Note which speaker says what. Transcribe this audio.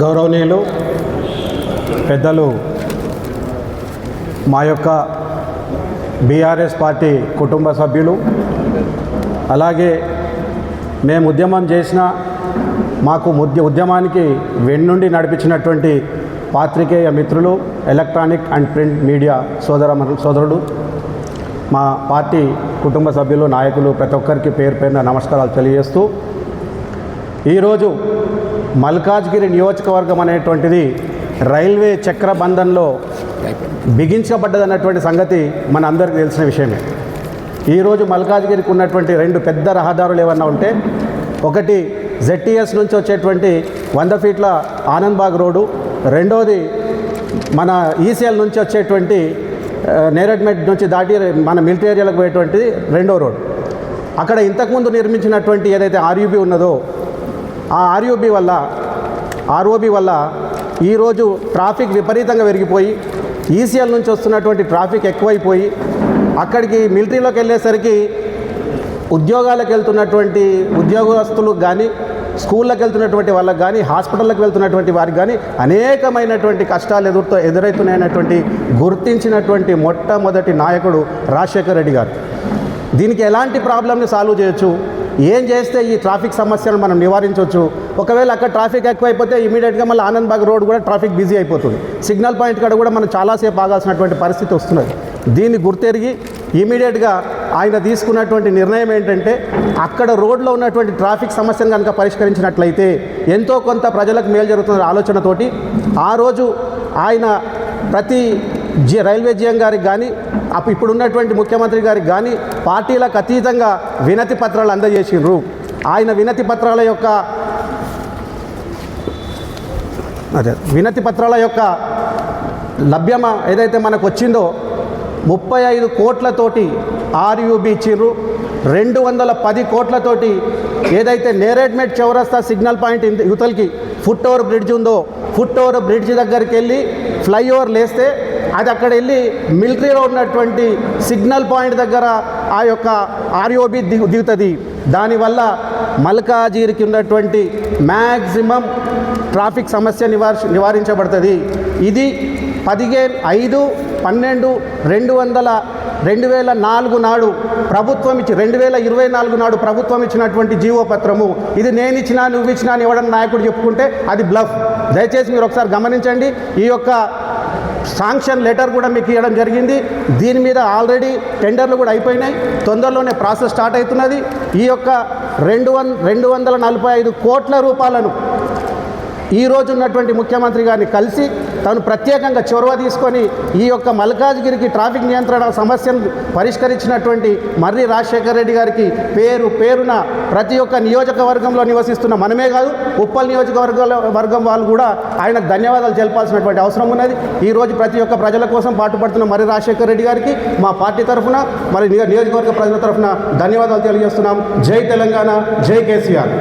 Speaker 1: గౌరవనీయులు పెద్దలు మా యొక్క బీఆర్ఎస్ పార్టీ కుటుంబ సభ్యులు అలాగే మేము ఉద్యమం చేసిన మాకు ముద్య ఉద్యమానికి వెన్నుండి నడిపించినటువంటి పాత్రికేయ మిత్రులు ఎలక్ట్రానిక్ అండ్ ప్రింట్ మీడియా సోదర సోదరుడు మా పార్టీ కుటుంబ సభ్యులు నాయకులు ప్రతి ఒక్కరికి పేరు పేరున నమస్కారాలు తెలియజేస్తూ ఈరోజు మల్కాజ్గిరి నియోజకవర్గం అనేటువంటిది రైల్వే చక్రబంధంలో బిగించబడ్డదన్నటువంటి సంగతి మన అందరికీ తెలిసిన విషయమే. ఈరోజు మల్కాజ్గిరికి ఉన్నటువంటి రెండు పెద్ద రహదారులు ఏమన్నా ఉంటే ఒకటి జెడ్టీఎస్ నుంచి వచ్చేటువంటి వంద ఫీట్ల ఆనంద్బాగ్ రోడ్డు రెండోది మన ఈసీఎల్ నుంచి వచ్చేటువంటి నేరడ్మెట్ నుంచి దాటి మన మిలిటరీ ఏరియాలకు పోయేటువంటిది రెండో రోడ్ అక్కడ ఇంతకుముందు నిర్మించినటువంటి ఏదైతే ఆర్యూబీ ఉన్నదో ఆ ఆర్యూబీ వల్ల ఆర్ఓబి వల్ల ఈరోజు ట్రాఫిక్ విపరీతంగా పెరిగిపోయి ఈసీఎల్ నుంచి వస్తున్నటువంటి ట్రాఫిక్ ఎక్కువైపోయి అక్కడికి మిలిటరీలోకి వెళ్ళేసరికి ఉద్యోగాలకు వెళ్తున్నటువంటి ఉద్యోగస్తులకు కానీ స్కూళ్ళకి వెళ్తున్నటువంటి వాళ్ళకి కానీ హాస్పిటల్కి వెళ్తున్నటువంటి వారికి కానీ అనేకమైనటువంటి కష్టాలు ఎదురుతో ఎదురవుతున్నాయన్నటువంటి గుర్తించినటువంటి మొట్టమొదటి నాయకుడు రాజశేఖర్ రెడ్డి గారు. దీనికి ఎలాంటి ప్రాబ్లమ్ని సాల్వ్ చేయొచ్చు? ఏం చేస్తే ఈ ట్రాఫిక్ సమస్యలను మనం నివారించవచ్చు ఒకవేళ అక్కడ ట్రాఫిక్ ఎక్కువైపోతే ఇమీడియట్గా మళ్ళీ ఆనంద్బాగ్ రోడ్ కూడా ట్రాఫిక్ బిజీ అయిపోతుంది. సిగ్నల్ పాయింట్ కాడ కూడా మనం చాలాసేపు ఆగాల్సినటువంటి పరిస్థితి వస్తున్నది. దీన్ని గుర్తెరిగి ఇమీడియట్గా ఆయన తీసుకున్నటువంటి నిర్ణయం ఏంటంటే అక్కడ రోడ్లో ఉన్నటువంటి ట్రాఫిక్ సమస్యను కనుక పరిష్కరించినట్లయితే ఎంతో కొంత ప్రజలకు మేలు జరుగుతున్న ఆలోచనతోటి ఆ రోజు ఆయన ప్రతి జి రైల్వే జిఎం గారికి కానీ అప్పుడు ఇప్పుడున్నటువంటి ముఖ్యమంత్రి గారికి కానీ పార్టీలకు అతీతంగా వినతి పత్రాలు అందజేసిండ్రు. ఆయన వినతి పత్రాల యొక్క అదే వినతి పత్రాల యొక్క లభ్యమ ఏదైతే మనకు వచ్చిందో ముప్పై ఐదు కోట్లతోటి ఆర్యూబీ ఇచ్చిర్రు రెండు వందల పది కోట్లతోటి ఏదైతే నేరేడ్మెట్ చౌరస్తా సిగ్నల్ పాయింట్ యువతలకి ఫుట్ ఓవర్ బ్రిడ్జ్ ఉందో ఫుట్ ఓవర్ బ్రిడ్జ్ దగ్గరికి వెళ్ళి ఫ్లైఓవర్ లేస్తే అది అక్కడ వెళ్ళి మిలిటరీలో ఉన్నటువంటి సిగ్నల్ పాయింట్ దగ్గర ఆ యొక్క ఆర్ఓబి దిగు దిగుతుంది. దానివల్ల మల్కాజీరికి ఉన్నటువంటి మ్యాక్సిమం ట్రాఫిక్ సమస్య నివారి నివారించబడుతుంది. ఇది పదిహేను ఐదు పన్నెండు రెండు వందల రెండు వేల నాలుగు నాడు ప్రభుత్వం ఇచ్చి రెండు వేల ఇరవై నాలుగు నాడు ప్రభుత్వం ఇచ్చినటువంటి జీవో పత్రము. ఇది నేను ఇచ్చినా నువ్వు ఇచ్చినా అని ఎవడన్నా నాయకుడు చెప్పుకుంటే అది బ్లఫ్. దయచేసి మీరు ఒకసారి గమనించండి. ఈ యొక్క శాంక్షన్ లెటర్ కూడా మీకు ఇవ్వడం జరిగింది. దీని మీద ఆల్రెడీ టెండర్లు కూడా అయిపోయినాయి. తొందరలోనే ప్రాసెస్ స్టార్ట్ అవుతున్నది. ఈ యొక్క రెండు వన్ రెండు వందల నలభై ఐదు కోట్ల రూపాయలను ఈ రోజు ఉన్నటువంటి ముఖ్యమంత్రి గారిని కలిసి తను ప్రత్యేకంగా చొరవ తీసుకొని ఈ యొక్క మల్కాజ్గిరికి ట్రాఫిక్ నియంత్రణ సమస్యను పరిష్కరించినటువంటి మర్రి రాజశేఖర రెడ్డి గారికి పేరు పేరున ప్రతి ఒక్క నియోజకవర్గంలో నివసిస్తున్న మనమే కాదు ఉప్పల్ నియోజకవర్గంలో వర్గం వాళ్ళు కూడా ఆయనకు ధన్యవాదాలు తెలపాల్సినటువంటి అవసరం ఉన్నది. ఈ రోజు ప్రతి ఒక్క ప్రజల కోసం పాటుపడుతున్న మర్రి రాజశేఖర రెడ్డి గారికి మా పార్టీ తరఫున మరి నియోజకవర్గ ప్రజల తరఫున ధన్యవాదాలు తెలియజేస్తున్నాం. జై తెలంగాణ జై కేసీఆర్.